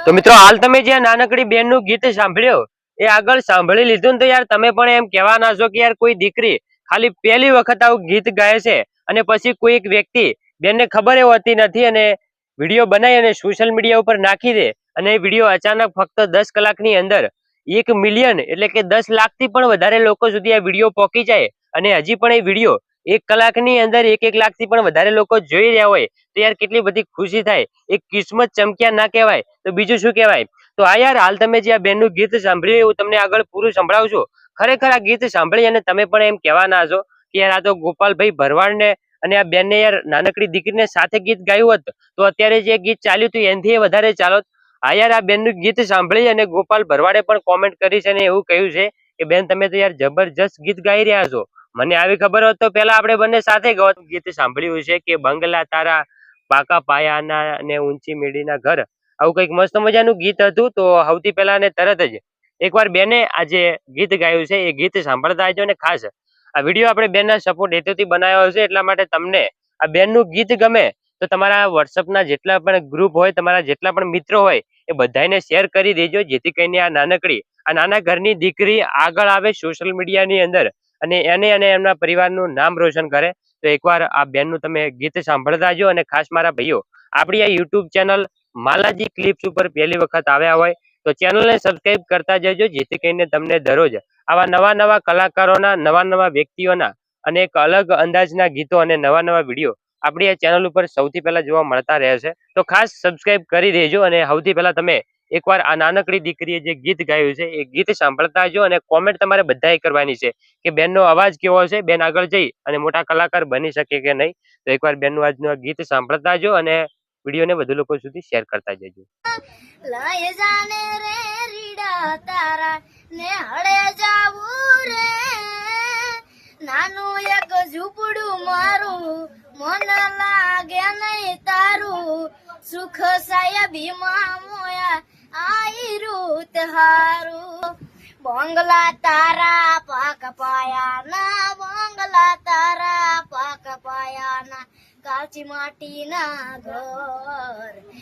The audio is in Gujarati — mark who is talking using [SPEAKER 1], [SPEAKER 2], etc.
[SPEAKER 1] તો મિત્રો, હાલ તમે જે નાનકડી બેનનું ગીત સાંભળ્યો, એ આગળ સાંભળી લીધું ને તો યાર તમે પણ એમ કહેવાના છો કે યાર કોઈ દીકરી ખાલી પહેલી વખત આવું ગીત ગાય છે અને પછી કોઈ વ્યક્તિ બેનને ખબર એ હોતી નથી અને વીડિયો બનાવી અને સોશિયલ મીડિયા ઉપર નાખી દે અને એ વીડિયો અચાનક ફક્ત દસ કલાકની અંદર એક મિલિયન એટલે કે દસ લાખથી પણ વધારે લોકો સુધી આ વીડિયો પહોંચી જાય અને હજી પણ એ વીડિયો એક કલાકની અંદર એક એક લાખથી પણ વધારે લોકો જોઈ રહ્યા હોય, તો યાર કેટલી બધી ખુશી થાય. એક કિસ્મત ચમક્યા ના કહેવાય, તો બીજું શું કહેવાય? તો આ યાર હાલ તમે જે આ બેનનું ગીત સાંભળ્યું એવું તમને આગળ પૂરું સંભળાવું ખરેખર આ ગીત સાંભળી અને તમે પણ એમ કહેવાના છો કે યાર આ તો ગોપાલભાઈ ભરવાડને અને આ બેનને યાર નાનકડી દીકરીને સાથે ગીત ગાયું હોત, તો અત્યારે જે ગીત ચાલ્યું હતું એનાથી વધારે ચાલોત. હા યાર આ બેનનું ગીત સાંભળી અને ગોપાલ ભરવાડે પણ કોમેન્ટ કરી છે અને એવું કહ્યું છે કે, બેન, તમે તો યાર જબરજસ્ત ગીત ગાઈ રહ્યા છો. મને આવી ખબર હોત તો પેલા આપણે બંને સાથે ગવત ગીત સાંભળ્યું છે કે બંગલા તારા પાકા પાયાના ને ઊંચી મેડીના ઘર. આવું કંઈક મસ્ત મજાનું ગીત હતું તો સૌથી પહેલા ને તરત જ એકવાર બેને આ ગીત ગાયું છે. એ ગીત સાંભળતા આવજો ને ખાસ. આ વીડિયો આપણે બેનના સપોર્ટ હેતુથી બનાવ્યો છે. એટલા માટે તમને આ બેનનું ગીત ગમે તો તમારા વોટ્સઅપના જેટલા પણ ગ્રુપ હોય, તમારા જેટલા પણ મિત્રો હોય, એ બધાને શેર કરી દેજો. જેથી કરીને આ નાનકડી, આ નાના ઘરની દીકરી આગળ આવે સોશિયલ મીડિયાની અંદર. અને એને અને એમના પરિવારનું નામ રોશન કરે. તો એકવાર આ બેનનું તમે ગીત સાંભળતા જો અને ખાસ મારા ભાઈઓ, આપણી આ યુટ્યુબ ચેનલ માલાજી ક્લિપ્સ ઉપર પહેલી વખત આવ્યા હોય તો ચેનલને સબસ્ક્રાઈબ કરતા જજો, જેથી કરીને તમને દરરોજ આવા નવા નવા કલાકારોના, નવા નવા વ્યક્તિઓના અને એક અલગ અંદાજના ગીતો અને નવા નવા વીડિયો આપણી આ ચેનલ ઉપર સૌથી પહેલા જોવા મળતા રહેશે તો ખાસ સબસ્ક્રાઈબ કરી દેજો અને સૌથી પહેલા તમે એકવાર આ નાનકડી દીકરીએ જે ગીત ગાયું છે, એ ગીત સાંભળતા જો અને કોમેન્ટ તમારે બધાએ કરવાની છે કે બેનનો અવાજ કેવો છે, બેન આગળ જઈ અને મોટા કલાકાર બની શકે કે નહીં. તો એકવાર બેનનું આજનું આ ગીત સાંભળતા જો અને વિડીયોને વધુ લોકો સુધી શેર કરતા જજો.
[SPEAKER 2] નાનું એક ઝૂપડું મારું, મન લાગે નહીં તારું. સુખ સાયા ભીમા મોયા આઈ રૂત હારું. બંગલા તારા પાક પાયાના બંગલા તારા પાક પાયાના કાચી માટીના ઘર.